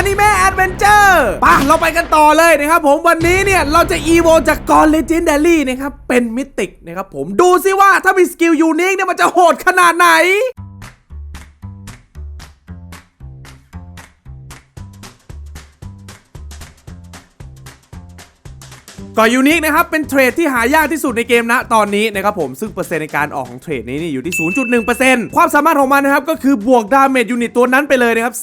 อนิเมะแอดเวนเจอร์ป่ะเราไปกันต่อเลยนะครับผมวันนี้เนี่ย เราจะอีโวจากกอนเลจินเดลี่นะครับ เป็นมิติกนะครับผมดูซิว่าถ้ามีสกิลยูนิคเนี่ยมันจะโหดขนาดไหน ก่อยูนิคนะครับเป็นเทรดที่หายากที่สุดในเกมนะตอนนี้นะครับผมซึ่งเปอร์เซ็นต์ในการออกของเทรดนี้นี่อยู่ที่ 0.1%ความสามารถของมันนะครับก็คือบวกดาเมจยูนิตตัวนั้นไปเลยนะครับ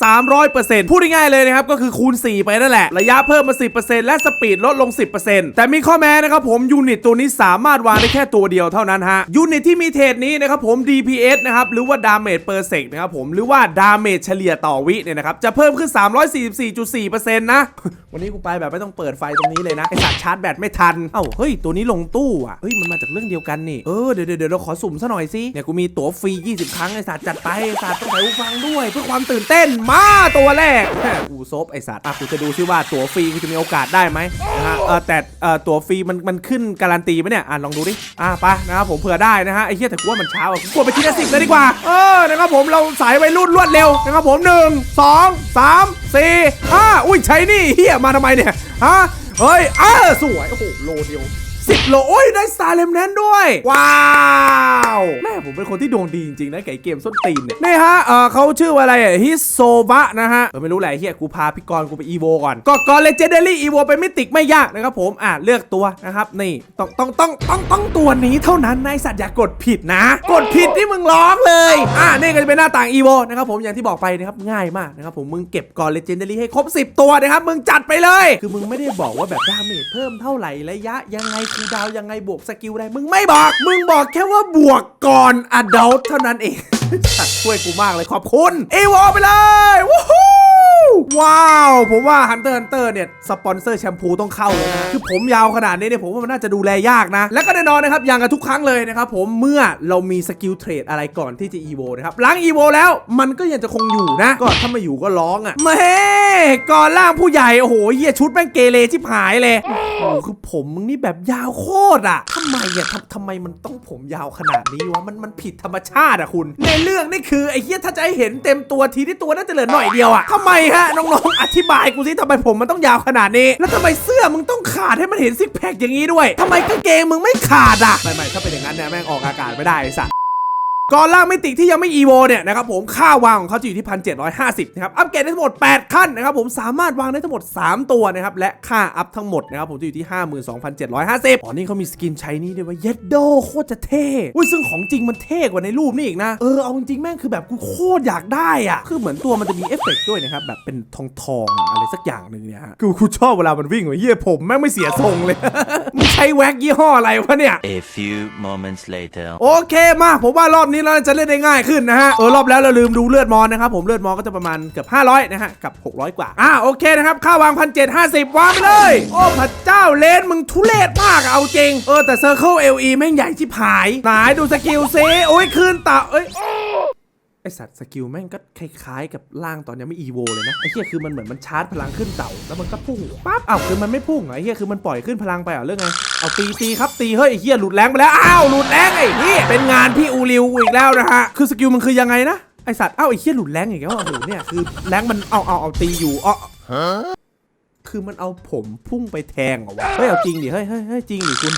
300%พูดง่ายๆเลยนะครับก็คือคูณ 4 ไปนั่นแหละ ระยะเพิ่มมา 10%และสปีดลดลง 10%แต่มีข้อแม้นะครับผมยูนิตตัวนี้สามารถวางได้แค่ตัวเดียวเท่านั้นฮะยูนิตที่มีเทรดนี้นะครับผม DPS นะครับหรือว่าดาเมจเปอร์เซกนะครับผมหรือว่าดาเมจเฉลี่ยต่อวิเนี่ยนะครับจะเพิ่มขึ้น 344.4%นะวันนี้กูไปแบบไม่ต้องเปิดไฟตรงนี้เลยนะไอสัตว์ชาร์จแบตไม่ทัน เอ้าเฮ้ยตัวนี้ลงตู้อะเฮ้ยมันมาจากเรื่องเดียวกันนี่เออเดี๋ยวเดี๋ยวเราขอสุ่มซะหน่อยสิเนี่ยกูมีตั๋วฟรี 20 ครั้งไอสัตว์จัดไปไอสัตว์ต้องใส่หูฟังด้วย เพื่อความตื่นเต้นมาตัวแรกแหม่กูซบไอสัตว์อะกูจะดูซิว่าตั๋วฟรีกูจะมีโอกาสได้ไหมนะฮะเออแต่เออตั๋วฟรีมันมันขึ้นการันตีไหมเนี่ยอะลองดูดิอะไปนะครับผมเผื่อได้นะฮะไอ้เหี้ยแต่กูว่ามันเช้าอะกูกดไปทีละสิบเลยดีกว่าเออนะครับผมเราสายวัยรุ่นรวดเร็วนะครับผมหนึ่งสองสามสี่ห้าอุ้ยใช้นี่เฮียมาทำไมเนี่ยฮะ เฮ้ยเออสวย โอ้โห โลเดียว สิบโล โอ้ย ได้สตาร์เลมแนนด้วย ว้าวแม่ผมเป็นคนที่ดวงดีจริงๆนะไก่เกมส้นตีนเนี่ยนี่ฮะเออเขาชื่อว่าอะไรอะฮิโซบะนะฮะเออไม่รู้แหละเฮียกูพาพี่กรณ์กูไปอีโวก่อนก็ก่อนเลเจนเดอรี่อีโวไปมิติกไม่ยากนะครับผมอะเลือกตัวนะครับนี่ต้องต้องต้องต้องต้องตัวนี้เท่านั้นนายสัตว์อย่ากดผิดนะ กดผิดที่มึงร้องเลยอะนี่ก็จะเป็นหน้าต่างอีโวนะครับผมอย่างที่บอกไปนะครับง่ายมากนะครับผมมึงเก็บก่อนเลเจนเดอรี่ให้ครบ 10 ตัวนะครับมึงจัดไปเลย คือมึงไม่ได้บอกว่าแบบดาเมจเพิ่มเท่าไหร่ระยะยังไงคูดาวยังไงบวกสกิลอะไรมึงไม่บอก มึงบอกแค่ว่าบวกก่อนอดัลเท่านั้นเองช่วยกูมากเลยขอบคุณอีโวไปเลยวู้ฮู้ว้าว ผมว่า Hunter Hunter เนี่ย สปอนเซอร์แชมพูต้องเข้าเลยนะ คือผมยาวขนาดนี้เนี่ย ผมว่ามันน่าจะดูแลยากนะ และก็แน่นอนนะครับ อย่างกับทุกครั้งเลยนะครับผมเมื่อเรามีสกิลเทรดอะไรก่อนที่จะอีโวนะครับหลังอีโวแล้วมันก็ยังจะคงอยู่นะ ก็ถ้าไม่อยู่ก็ร้องอะแม่ก่อนล่างผู้ใหญ่โอ้โหเหี้ยชุดแม่งเกเรชิบหายเลยโอ้โหคือผมมึงนี่แบบยาวโคตรอะทำไมอะทำทำไมมันต้องผมยาวขนาดนี้วะมันมันผิดธรรมชาติอะคุณ ในเรื่องนี่คือไอ้เหี้ยถ้าจะให้เห็นเต็มตัวทีที่ตัวน่าจะเหลือหน่อยเดียวอะทำไมฮะน้องๆอธิบายกูสิทำไมผมมันต้องยาวขนาดนี้ แล้วทำไมเสื้อมึงต้องขาดให้มันเห็นซิกแพคอย่างนี้ด้วยทำไมกางเกงมึงไม่ขาดอะไม่ไม่ถ้าเป็นอย่างนั้นเนี่ยแม่งออกอากาศไม่ได้ไอ้สัส ก่อนล่างมิติที่ยังไม่อีโวเนี่ยนะครับผมค่าวางของเขาจะอยู่ที่ 1750นะครับอัปเกรดได้ทั้งหมด 8 ขั้นนะครับผมสามารถวางได้ทั้งหมด 3 ตัวนะครับและค่าอัพทั้งหมดนะครับผมจะอยู่ที่ 52,750อ๋อนี่เขามีสกินใช้นี่ด้วยว่าเย็ดโดโคตรจะเท่อุ้ยซึ่งของจริงมันเท่กว่าในรูปนี่อีกนะเออเอาจริงๆแม่งคือแบบกูโคตรอยากได้อะคือเหมือนตัวมันจะมีเอฟเฟกต์ด้วยนะครับแบบเป็นทองทองๆอะไรสักอย่างหนึ่งเนี่ยฮะกูกูชอบเวลามันวิ่งว่ะเฮียผมแม่งไม่เสียทรงเลยมึงใช้แว็กยี่ห้ออะไรวะเนี่ย A few moments later. โอเคมาผมว่ารอบนี้ี้เราจะเล่นได้ง่ายขึ้นนะฮะ เออรอบแล้วเราลืมดูเลือดมอนนะครับผมเลือดมอนก็จะประมาณเกือบ500นะฮะกับ 600 กว่า อ่าโอเคนะครับค่าวางพันเจ็ดห้าสิบวางไปเลย โอ้พระเจ้าเลนมึงทุเรศมากเอาจริง เออแต่เซอร์เคิลเอลีแม่งใหญ่ชิบหาย ไหนดูสกิลซิโอ้ยคืนต่าเอ้ย ไอสัตว์สกิลแม่งก็คล้ายๆ กับร่างตอนยังไม่อีโวเลยนะไอเหี้ยคือมันเหมือนมันชาร์จพลังขึ้นเต่าแล้วมันก็พุ่งปั๊บอ้าวคือมันไม่พุ่งเหรอไอเหี้ยคือมันปล่อยขึ้นพลังไปเหรอเรื่องไงเอาตีตีครับตีเฮ้ยไอเหี้ยหลุดแรงไปแล้วอ้าวหลุดแรงไอ้เหี้ยเป็นงานพี่อูริวอีกแล้วนะฮะคือสกิลมันคือยังไงนะไอสัตว์อ้าวไอเหี้ยหลุดแรงอีกแล้วโอ้โหเนี่ยคือแรงมันเอาเอาเอาตีอยู่อ๋อคือมันเอาผมพุ่งไปแทงเหรอวะเฮ้ยเอาจริงดิเฮ้ยเฮ้ยเฮ้ยจริงดิคุณ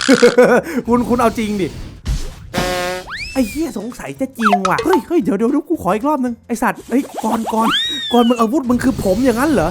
คุณคุณเอาจริงดิ ไอ้เหี้ยสงสัยจะจริงว่ะ เฮ้ยเฮ้ยเดี๋ยวเดี๋ยวดูกูขออีกรอบนึง ไอสัตว์เฮ้ก่อนก่อนก่อนมึงอาวุธมึงคือผมอย่างนั้นเหรอ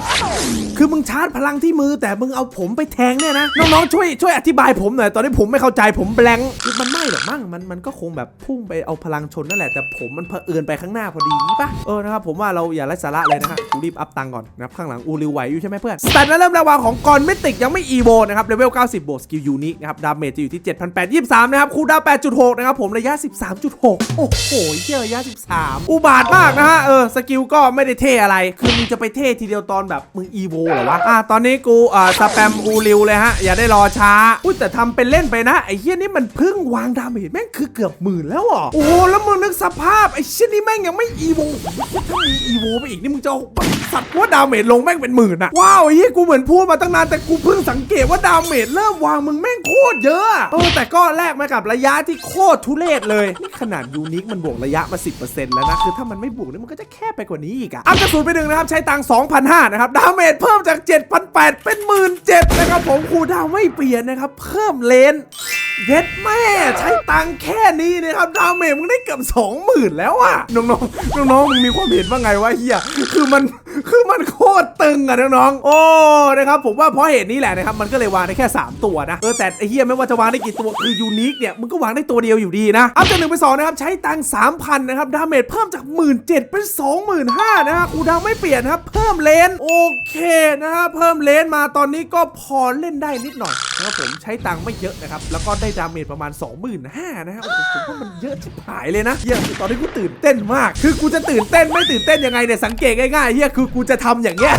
คือมึงชาร์จพลังที่มือแต่มึงเอาผมไปแทงเนี่ยนะ น้องๆช่วยช่วยอธิบายผมหน่อย ตอนนี้ผมไม่เข้าใจผมแบงค์มันไม่หรอกมั้งมันมันก็คงแบบพุ่งไปเอาพลังชนนั่นแหละแต่ผมมันเผอิญไปข้างหน้าพอดีปะเออนะครับผมว่าเราอย่าไร้สาระเลยนะฮะกูรีบอัพตังก่อนนะครับข้างหลังอูริวไหวอยู่ใช่ไหมเพื่อนสแตทนั้นเริ่มระวางของกอนไม่ติกยังไม่อีโวนะครับเลเวล90บวกสกิลยูนิคนะครับดาเมจจะอยู่ที่7,823นะครับคูดาว8.6นะครับผมระยะ13.6 โอ้โหเหี้ยระยะ 13 อุบาทมากนะฮะ เออ สกิลก็ไม่ได้เท่อะไร คือมึงจะไปเท่ทีเดียวตอนแบบมึงอีโวเหรอวะ อะ ตอนนี้กูอ่าสแปมอูริวเลยฮะ อย่าได้รอช้า อุ้ยแต่ทำเป็นเล่นไปนะ ไอ้เหี้ยนี่มันเพิ่งวางดาเมจแม่งคือเกือบหมื่นแล้วอะโอ้โหแล้วมึงนึกสภาพ ไอ้เชี่ยนี่แม่งยังไม่อีโวถ้ามีอีโวไปอีกนี่มึงจะ สัตว์ว่าดาเมจลงแม่งเป็นหมื่นอะว้าวไอ้เหี้ยกูเหมือนพูดมาตั้งนานแต่กูเพิ่งสังเกตว่าดาเมจเริ่มวางมึงแม่งโคตรเยอะเออแต่ก็แลกมากับระยะที่โคตรทุเรศเลยนี่ขนาดยูนิคมันบวกระยะมา 10%แล้วนะคือถ้ามันไม่บวกนี่มันก็จะแคบไปกว่านี้อีกอะอัพกระสุนไปหนึ่งนะครับใช้ตังค์2,500นะครับดาเมเมจเพิ่มจาก7,800เป็น 17,000นะครับผมคูดาวไม่เปลี่ยนนะครับเพิ่มเลน เย็ดแม่ใช้ตังแค่นี้นะครับดาเมจมึงได้เกือบ20,000แล้วอะน้องๆน้องๆมึงมีความเห็นว่าไงวะเฮียคือมันคือมันโคตรตึงอะน้องๆโอ้นะครับผมว่าเพราะเหตุนี้แหละนะครับมันก็เลยวางได้แค่ 3 ตัวนะเออแต่ไอเฮียไม่ว่าจะวางได้กี่ตัวคือยูนิคเนี่ยมึงก็วางได้ตัวเดียวอยู่ดีนะอัพจากหนึ่งไปสองนะครับใช้ตังค์3,000นะครับดาเมจเพิ่มจาก17,000เจ็ดเป็น25,000นะฮะคูดาวไม่เปลี่ยนนะครับเพิ่มเลนโอเคนะฮะเพิ่มเลนมาตอนนี้ก็พอเล่นได้นิดหน่อยนะครับผมใช้ตังไม่เยอะนะครับแล้วก็ได้ดาเมจประมาณ 25,000นะฮะโอ้โหผมว่ามันเยอะชิบหายเลยนะเฮียตอนนี้กูตื่นเต้นมาก คือกูจะตื่นเต้นไม่ตื่นเต้นยังไงเนี่ยสังเกตง่ายๆเฮียคือกูจะทำอย่างเงี้ย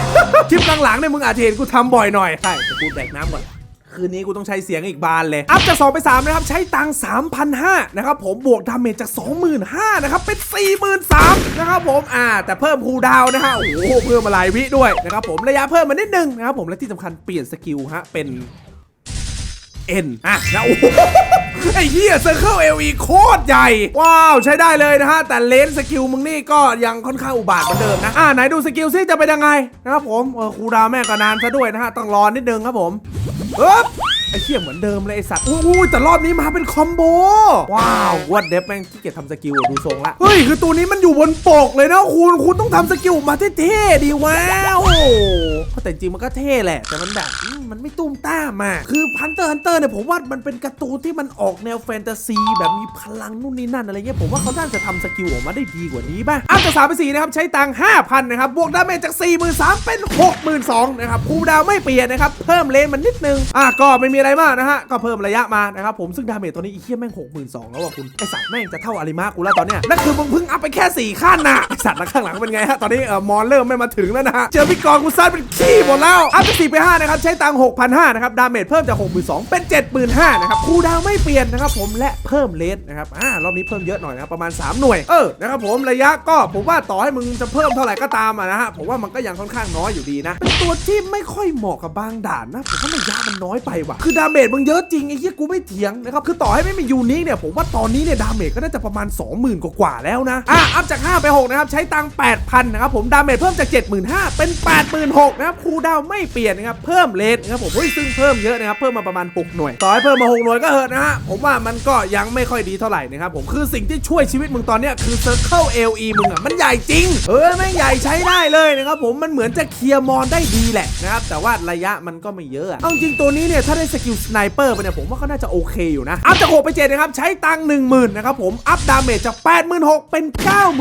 คลิปหลังๆเนี่ยมึงอาจจะเห็นกูทำบ่อยหน่อยใช่แต่กูแบกน้ำก่อนคืนนี้กูต้องใช้เสียงอีกบานเลย อัพจาก 2 ไป 3 นะครับ ใช้ตัง3,500นะครับผมบวกดาเมจจาก 25,000นะครับ เป็น 43,000นะครับผมอ่า แต่เพิ่มคูดาวน์นะฮะโอ้โหเพิ่มมาหลายวิด้วยนะครับผมระยะเพิ่มมานิดนึงนะครับผมและที่สำคัญเปลี่ยนสกิลฮะเป็น N อะนะโอ้โหไอ้เหี้ยเซอร์เคิลเอลีโคตรใหญ่ ว้าว ใช้ได้เลยนะฮะ แต่เลนสกิลมึงนี่ก็ยังค่อนข้างอุบาทเหมือนเดิมนะ อ่าไหนดูสกิลซิจะเป็นยังไงนะครับผม เออครูดาวแม่ก็นานซะด้วยนะฮะ ต้องรอนิดนึงครับผมเอ๊บ ไอ้เหี้ยเหมือนเดิมเลยไอ้สัตว์อู้ยแต่รอบนี้มาเป็นคอมโบ ว้าววัดเดฟแม่งที่เกียจทำสกิลอะดูทรงละ เฮ้ย คือตัวนี้มันอยู่บนปกเลยนะคุณคุณต้องทำสกิลออกมาเท่ๆดีว้าวแต่จริงมันก็เท่แหละ แต่มันแบบอืมมันไม่ตุ้มต้ามมาคือพันเตอร์ฮันเตอร์เนี่ยผมว่ามันเป็นการ์ตูนที่มันออกแนวแฟนตาซีแบบมีพลังนู่นนี่นั่นอะไรเงี้ยผมว่าเขาน่าจะทำสกิลออกมาได้ดีกว่านี้ป่ะอัพจากสามไปสี่นะครับใช้ตังค์ห้าพันนะครับบวกดาเมจจากสี่หมื่นสามเป็นหกหมื่นสองนะครับคูลดาวน์ไม่เปลี่ยนนะครับเพิ่มเลนมันนิดนึงอะก็ไม่มีอะไรมากนะฮะ ก็เพิ่มระยะมานะครับผมซึ่งดาเมจตัวนี้อีเคียแม่งหกหมื่นสองแล้วอะคุณ ไอสัตว์แม่งจะเท่าอาริมากูแล้วตอนเนี้ยนั่นคือมึงเพิ่งอัพไปแค่สี่ขั้นน่ะไอสัตว์แล้วข้างหลังเป็นไงฮะ ตอนนี้เออมอนเริ่มไม่มาถึงแล้วนะฮะ เจอพี่กรณ์กูซัดเป็นขี้หมดแล้ว อัพจากสี่ไปห้านะครับใช้ตังหกพันห้านะครับดาเมจเพิ่มจากหกหมื่นสองเป็นเจ็ดหมื่นห้านะครับคูดาวไม่เปลี่ยนนะครับผมและเพิ่มเลนนะครับอ่ารอบนี้เพิ่มเยอะหน่อยนะครับประมาณ 3 หน่วยเออนะครับผมระยะก็ผมว่าต่อให้มึงจะเพิ่มเท่าไหร่ก็ตามอะนะฮะผมว่ามันก็ยังค่อนข้างน้อยอยู่ดีนะเป็นตัวที่ไม่ค่อยเหมาะกับบางด่านนะผมว่าระยะมันน้อยไปว่ะคือดาเมจมึงเยอะจริงไอ้เหี้ยกูไม่เถียงนะครับคือต่อให้ไม่มียูนิคเนี่ยผมว่าตอนนี้เนี่ยดาเมจก็น่าจะประมาณ 20,000 กว่าๆแล้วนะอะอัพจาก 5 ไป 6 นะครับ ใช้ตังค์8,000 นะครับผมดาเมจเพิ่มจาก 75,000 เป็น 86,000 นะครับคูดาวไม่เปลี่ยนนะครับเพิ่มเลนนะครับผมเฮ้ยซึ่งเพิ่มเยอะนะครับเพิ่มมาประมาณ 6 หน่วย ต่อให้เพิ่มมา 6 หน่วยก็เหอะนะฮะผมว่ามันก็ยังไม่ค่อยดีเท่าไหร่นะครับผมคือสิ่งที่ช่วยชีวิตมึงตอนเนี้ยคือ Circle LE มึงอะมันใหญ่จริงเออแม่งใหญ่ใช้ได้เลยนะครับผมมันเหมือนจะเคลียร์มอนได้ดีแหละนะครับแต่ว่าระยะมันก็ไม่เยอะเอาจริงตัวนี้เนี่ยถ้าได้สกิลสไนเปอร์ไปเนี่ยผมว่าก็น่าจะโอเคอยู่นะ อัพจาก6ไป7นะครับใช้ตังค์10,000นะครับผมอัพดาเมจจาก 86,000เป็น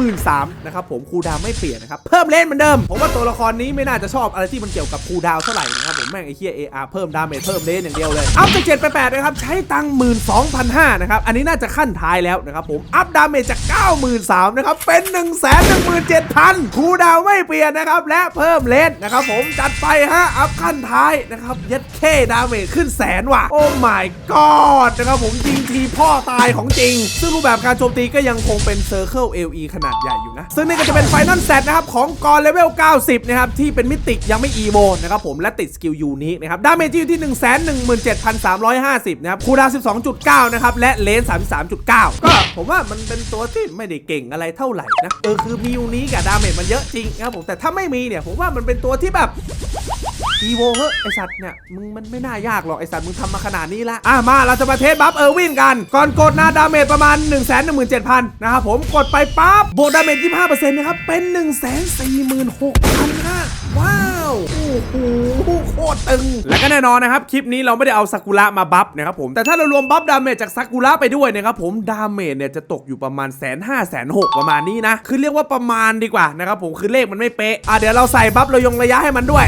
93,000นะครับผมคูดาวไม่เปลี่ยนนะครับเพิ่มเลนเหมือนเดิมผมว่าตัวละครนี้ไม่น่าจะชอบอะไรที่มันเกี่ยวกับคูดาวเท่าไหร่นะครับ แม่งไอ้เหี้ย AR เพิ่มดาเมจเพิ่มเลนอย่างเดียวเลย อัพจาก7ไป8นะครับ ใช้ตังค์12,500นห้านะครับ อันนี้น่าจะขั้นท้ายแล้วนะครับผม อัพดาเมจจาก93,000นสามนะครับ เป็น117,000คูดาวไม่เปลี่ยนนะครับ และเพิ่มเลนนะครับผม จัดไปฮะ อัพขั้นท้ายนะครับย็ดเคดาเมจขึ้นแสนว่ะ โอ้ my god นะครับผมยิงทีพ่อตายของจริง ซึ่งรูปแบบการโจมตีก็ยังคงเป็น Circle LE ขนาดใหญ่อยู่นะ ซึ่งนี่ก็จะเป็นไฟนอลเซตนะครับของกรเลเวล90นะครับที่เป็นมิติยังไม่อีโวนะครับผมและติดสกิลยูนิคนะครับดาเมจอยู่ที่ 117,350 นะครับคูดาว 12.9 นะครับ และเลน33.9 ก็ผมว่ามันเป็นตัวที่ไม่ได้เก่งอะไรเท่าไหร่นะเออคือมียูนิคกับดาเมจมันเยอะจริงนะครับผมแต่ถ้าไม่มีเนี่ยผมว่ามันเป็นตัวที่แบบอีโวเฮ้ยไอสัตว์เนี่ยมึงมันไม่น่ายากหรอกไอสัตว์มึงทำมาขนาดนี้ละอะมาเราจะมาเทสบัฟเออร์วินกัน ก่อนกดหนะดาเมจประมาณ 1 1 7 0 0 0 นะครับผมกดไปปั๊บบวกดาเมจ25%นะครับเป็น 1 4 6 0 0 0นะว้า วโอ้โหโคตรตึง และก็แน่นอนนะครับ คลิปนี้เราไม่ได้เอาซากุระมาบัฟนะครับผม แต่ถ้าเรารวมบัฟดาเมจจากซากุระไปด้วยนะครับผม ดาเมจเนี่ยจะตกอยู่ประมาณแสนห้าแสนหกประมาณนี้นะ คือเรียกว่าประมาณดีกว่านะครับผม คือเลขมันไม่เป๊ะ อะเดี๋ยวเราใส่บัฟเรายงระยะให้มันด้วย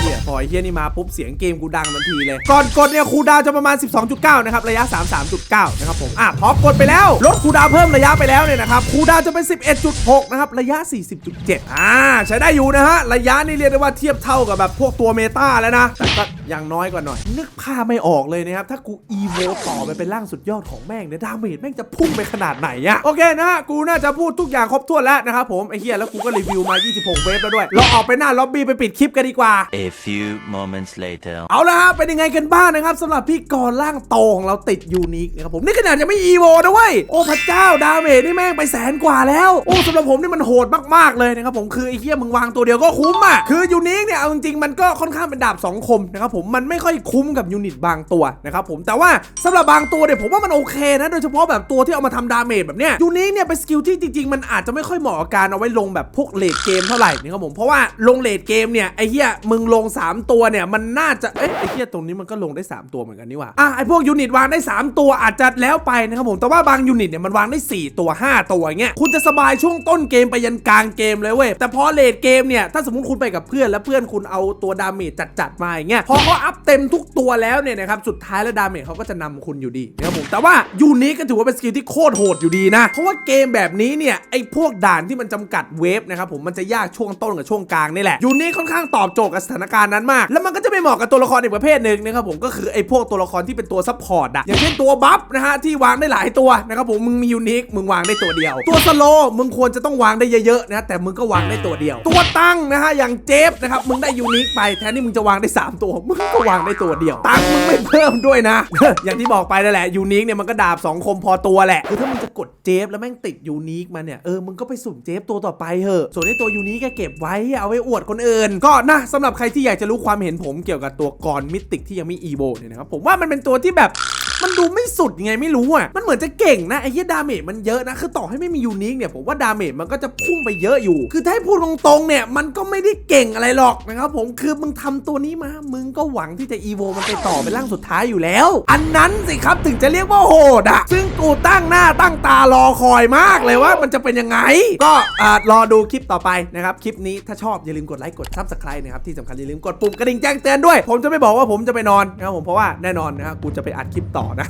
เฮียพอเฮียนี่มาปุ๊บเสียงเกมกูดังทันทีเลย ก่อนกดเนี่ยคูดาวจะประมาณ 12.9 นะครับ ระยะ 33.9 นะครับผม อะพอกดไปแล้วลดคูดาวเพิ่มระยะไปแล้วเนี่ยนะครับคูดาวจะเป็น 11.6 นะครับ ระยะ 40.7 อ่า ใช้ได้อยู่นะฮะ ระยะนี่เรียกได้ว่าเทียบเท่ากับแบบพวกตัวเเมตาแล้วนะ แต่ก็ยังน้อยกว่าหน่อย นึกภาพไม่ออกเลยนะครับ ถ้ากูอีโวต่อไปเป็นร่างสุดยอดของแม่งเนี่ยดาเมจแม่งจะพุ่งไปขนาดไหนอะโอเคนะฮะกูน่าจะพูดทุกอย่างครบถ้วนแล้วนะครับผมไอ้เหี้ยแล้วกูก็รีวิวมา 26 เวฟแล้วด้วย เราออกไปหน้าล็อบบี้ไปปิดคลิปกันดีกว่า A few moments later. เอาละฮะเป็นยังไงกันบ้างนะครับสำหรับพี่กรร่างโตของเราติดยูนิคนะครับผมนี่ขนาดยังไม่อีโวนะเว้ยโอ้พระเจ้าดาเมจนี่แม่งไปแสนกว่าแล้วโอ้สำหรับผมนี่มันโหดมากๆเลยนะครับผมคือไอ้เหี้ยมึงวางตัวเดียวก็คุ้มอะคือยูนิคเนี่ยเอาจริงๆมันก็ค่อนข้างเป็นดาบสองคมนะครับผมมันไม่ค่อยคุ้มกับยูนิตบางตัวนะครับผมแต่ว่าสำหรับบางตัวเนี่ยผมว่ามันโอเคนะโดยเฉพาะแบบตัวที่เอามาทำดาเมจแบบเนี้ยยูนิคเนี่ยเป็นสกิลที่จริงๆ มันอาจจะไม่ค่อยเหมาะกับการเอาไว้ลงแบบพวกเลดเกมเท่าไหร่นะครับผมเพราะว่าลงเลดเกมเนี่ยไอ้เหี้ยมึงลงสามตัวเนี่ยมันน่าจะเอ๊ะไอ้เหี้ยตรงนี้มันก็ลงได้สามตัวเหมือนกันนี่หว่าอะไอ้พวกยูนิตวางได้สามตัวอาจจะแล้วไปนะครับผมแต่ว่าบางยูนิตเนี่ยมันวางได้สี่ตัวห้าตัวเงี้ยคุณจะสบายช่วงต้นเกมไปยันกลางเกมเลยเว้ยแต่พอเลดเกมเนี่ยถ้าสมมติคุณไปกับเพื่อนแล้วเพื่อนคุณเอาตัวดาเมจจัดๆมาอย่างเงี้ยพอเขาอัพเต็มทุกตัวแล้วเนี่ยนะครับสุดท้ายแล้วดาเมจเขาก็จะนำคุณอยู่ดีนะครับผมแต่ว่ายูนิคก็ถือว่าเป็นสกิลที่โคตรโหดอยู่ดีนะ เพราะว่าเกมแบบนี้เนี่ยไอ้พวกด่านที่มันจำกัดเวฟนะครับผมมันจะยากช่วงต้นกับช่วงกลางนี่แหละยูนิคค่อนข้างตอบโจทย์กับสถานการณ์นั้นมาก แล้วมันก็จะไม่เหมาะกับตัวละครอีกประเภทหนึ่งนะครับผมก็คือไอ้พวกตัวละครที่เป็นตัวซัพพอร์ตอะอย่างเช่นตัวบัฟนะฮะที่วางได้หลายตัวนะครับผมมึงมียูนิคมึงวางได้ตัวเดียว ตัวสโลมึงควรจะต้องวางได้เยอะๆนะแต่มึงก็วางได้ตัวเดียว ตัวตั้งนะฮะอย่างเจฟนะครับมึงได้ยูนิคไปแทนที่มึงจะวางได้สามตัวมึงก็วางได้ตัวเดียวตังค์มึงไม่เพิ่มด้วยนะ อย่างที่บอกไปนั่นแหละยูนิคเนี่ยมันก็ดาบสองคมพอตัวแหละคือถ้ามึงจะกดเจฟแล้วแม่งติดยูนิคมาเนี่ยเออมึงก็ไปสุ่มเจฟตัวต่อไปเถอะส่วนไอ้ตัวยูนิคก็เก็บไว้เอาไว้อวดคนอื่น ก็นะสำหรับใครที่อยากจะรู้ความเห็นผมเกี่ยวกับตัวกรมิติกที่ยังไม่อีโวเนี่ยนะครับผมว่ามันเป็นตัวที่แบบ มันดูไม่สุดยังไงไม่รู้อะ มันเหมือนจะเก่งนะไอ้เหี้ยดาเมจมันเยอะนะ คือต่อให้ไม่มียูนิคเนี่ยผมว่าดาเมจมันก็จะพุ่งไปเยอะอยู่ คือถ้าให้พูดตรงๆเนี่ยมันก็ไม่ได้เก่งอะไรหรอกนะครับผม คือมึงทำตัวนี้มา มึงก็หวังที่จะอีโวมันไปต่อเป็นร่างสุดท้ายอยู่แล้ว อันนั้นสิครับถึงจะเรียกว่าโหดอะซึ่งกูตั้งหน้าตั้งตารอคอยมากเลยว่ามันจะเป็นยังไง ก็อ่ารอดูคลิปต่อไปนะครับ คลิปนี้ถ้าชอบอย่าลืมกดไลค์กดซับสไครต์นะครับที่สำคัญอย่าลืมกดปุ่มกระดิ่งแจ้งเตือนด้วย ผมจะไม่บอกว่าผมจะไปนอนนะครับผมเพราะว่าแน่นอนนะครับกูจะไปอัดคลิปต่อนะ